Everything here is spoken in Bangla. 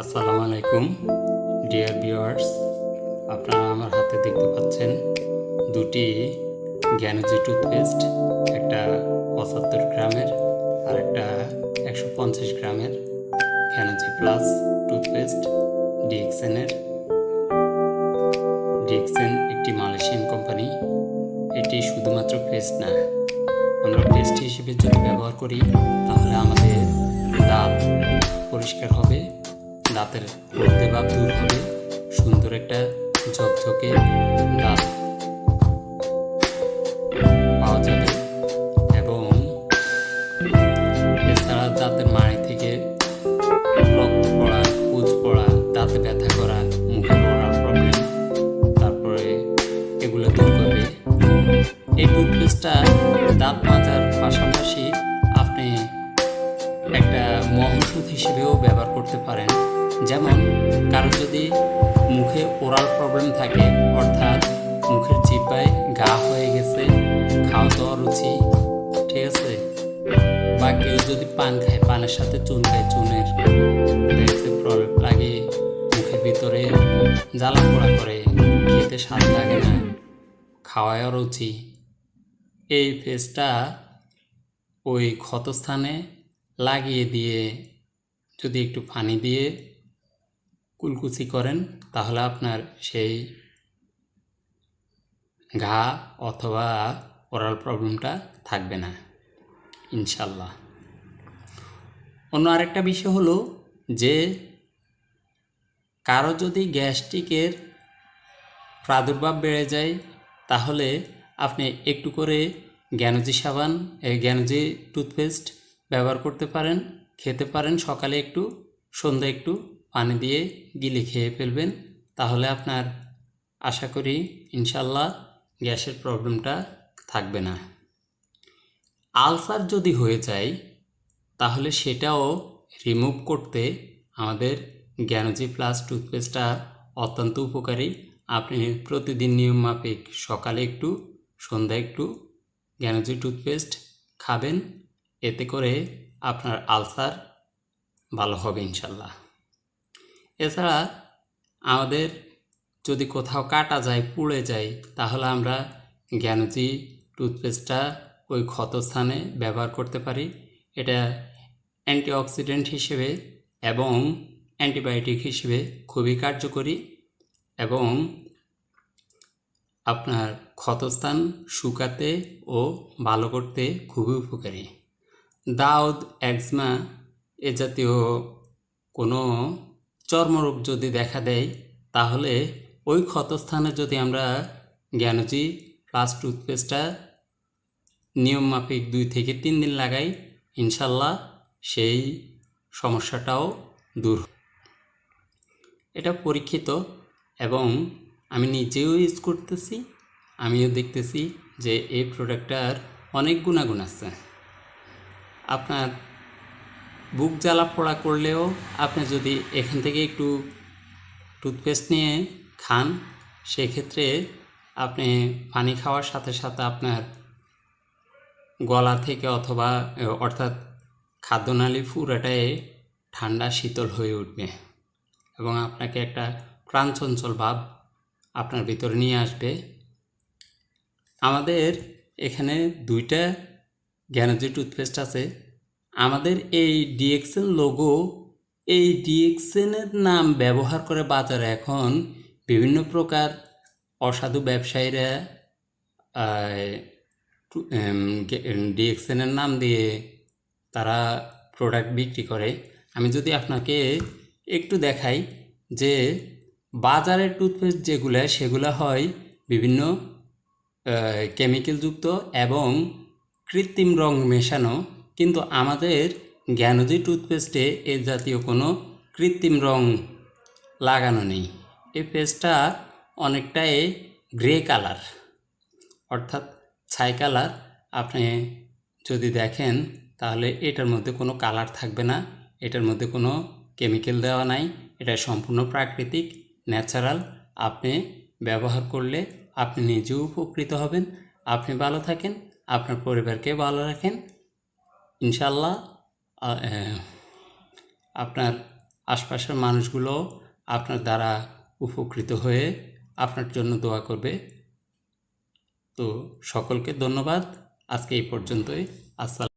আসসালামু আলাইকুম, ডিয়ার ভিউয়ার্স। আপনারা আমার হাতে দেখতে পাচ্ছেন দুটি জ্ঞানজি টুথপেস্ট, একটা পঁচাত্তর গ্রামের আর একটা একশো পঞ্চাশ গ্রামের জ্ঞানজি প্লাস টুথপেস্ট ডিএক্সেনের ডিএক্সেন একটি মালয়েশিয়ান কোম্পানি, এটি শুধুমাত্র পেস্ট না, আমরা পেস্ট হিসেবে যদি ব্যবহার করি, তাহলে আমাদের দাঁত পরিষ্কার হবে। দাঁতের ভাব দূর হবে। সুন্দর একটা ঝকঝকে দাঁত পাওয়া যাবে এবং এছাড়া দাঁতের থেকে রক্ত দাঁতে ব্যথা করা তারপরে এগুলো এই দাঁত মাজার পাশাপাশি আপনি একটা মহৌষধ হিসেবেও ব্যবহার করতে পারেন। যেমন, কারও যদি মুখে ওরাল প্রবলেম থাকে, অর্থাৎ মুখের চিপায় ঘা হয়ে গেছে, খাওয়া দাওয়া রুচি, ঠিক আছে? বা কেউ যদি পান খায়, পানের সাথে চুন খায়, চুনের প্রবলেম লাগে, মুখের ভিতরে জ্বালা পোড়া করে, খেতে স্বাদ লাগে না খাওয়ায় রুচি। এই ফেসটা ওই ক্ষতস্থানে লাগিয়ে দিয়ে, যদি একটু পানি দিয়ে কুলকুচি করেন, তাহলে আপনার সেই ঘা অথবা ওরাল প্রবলেমটা থাকবে না, ইনশাল্লাহ। অন্য আরেকটা বিষয় হলো যে, কারও যদি গ্যাস্ট্রিকের প্রাদুর্ভাব বেড়ে যায়, তাহলে আপনি একটু করে জ্ঞানজি সাবান জ্ঞানজি টুথপেস্ট ব্যবহার করতে পারেন, খেতে পারেন, সকালে একটু, সন্ধ্যা একটু। পানি দিয়ে গিলে খেয়ে ফেলবেন, তাহলে আপনার আশা করি ইনশাল্লাহ গ্যাসের প্রবলেমটা থাকবে না। আলসার যদি হয়ে যায়, তাহলে সেটাও রিমুভ করতে আমাদের জ্ঞানজি প্লাস টুথপেস্টটা অত্যন্ত উপকারী। আপনি প্রতিদিন নিয়ম মাফিক সকালে একটু, সন্ধ্যায় একটু জ্ঞানজি টুথপেস্ট খাবেন, এতে করে আপনার আলসার ভালো হবে ইনশাল্লাহ এছাড়া আমাদের যদি কোথাও কাটা যায়, পুড়ে যায়, তাহলে আমরা জ্ঞানজি টুথপেস্টটা ওই ক্ষতস্থানে ব্যবহার করতে পারি। এটা অ্যান্টিঅক্সিডেন্ট হিসেবে এবং অ্যান্টিবায়োটিক হিসেবে খুবই কার্যকরী এবং আপনার ক্ষতস্থান শুকাতে ও ভালো করতে খুবই উপকারী। দাউদ একজমা এ জাতীয় কোনো চর্মরোগ যদি দেখা দেয়, তাহলে ওই ক্ষতস্থানে যদি আমরা জ্ঞানজি প্লাস টুথপেস্টটা নিয়ম মাফিক দুই থেকে তিন দিন লাগাই, ইনশাল্লাহ সেই সমস্যাটাও দূর এটা পরীক্ষিত এবং আমি নিজেও ইউজ করতেছি, আমিও দেখতেছি যে এই প্রোডাক্টটার অনেক গুণাগুণ আছে। আপনার বুক জ্বালা পোড়া করলেও আপনি যদি এখান থেকে একটু টুথপেস্ট নিয়ে খান, সেক্ষেত্রে আপনি পানি খাওয়ার সাথে সাথে আপনার গলা থেকে অথবা অর্থাৎ খাদ্যনালী পুরাটাই ঠান্ডা, শীতল হয়ে উঠবে এবং আপনাকে একটা প্রাণচঞ্চল ভাব আপনার ভিতরে নিয়ে আসবে। আমাদের এখানে দুইটা জ্ঞানজি টুথপেস্ট আছে। আমাদের এই ডিএক্সেন লোগো এই ডিএক্সেনের নাম ব্যবহার করে বাজারে এখন বিভিন্ন প্রকার অসাধু ব্যবসায়ীরা ডিএক্সেনের নাম দিয়ে তারা প্রোডাক্ট বিক্রি করে। আমি যদি আপনাকে একটু দেখাই যে বাজারের টুথপেস্ট যেগুলো, সেগুলো হয় বিভিন্ন কেমিক্যালযুক্ত এবং কৃত্রিম রং মেশানো। কিন্তু আমাদের জ্ঞানজি টুথপেস্টে এ জাতীয় কোনো কৃত্রিম রং লাগানো নেই। এই পেস্টটা অনেকটাই গ্রে কালার, অর্থাৎ ছাই কালার। আপনি যদি দেখেন, তাহলে এটার মধ্যে কোনো কালার থাকবে না, এটার মধ্যে কোনো কেমিক্যাল দেওয়া নাই, এটা সম্পূর্ণ প্রাকৃতিক, ন্যাচারাল। আপনি ব্যবহার করলে আপনি নিজেও উপকৃত হবেন। আপনি ভালো থাকেন, আপনার পরিবারকে ভালো রাখেন। ইনশাল্লাহ আপনার আশপাশের মানুষগুলো আপনার দ্বারা উপকৃত হয়ে আপনার জন্য দোয়া করবে। তো সকলকে ধন্যবাদ। আজকে এই পর্যন্তই। আসসালাম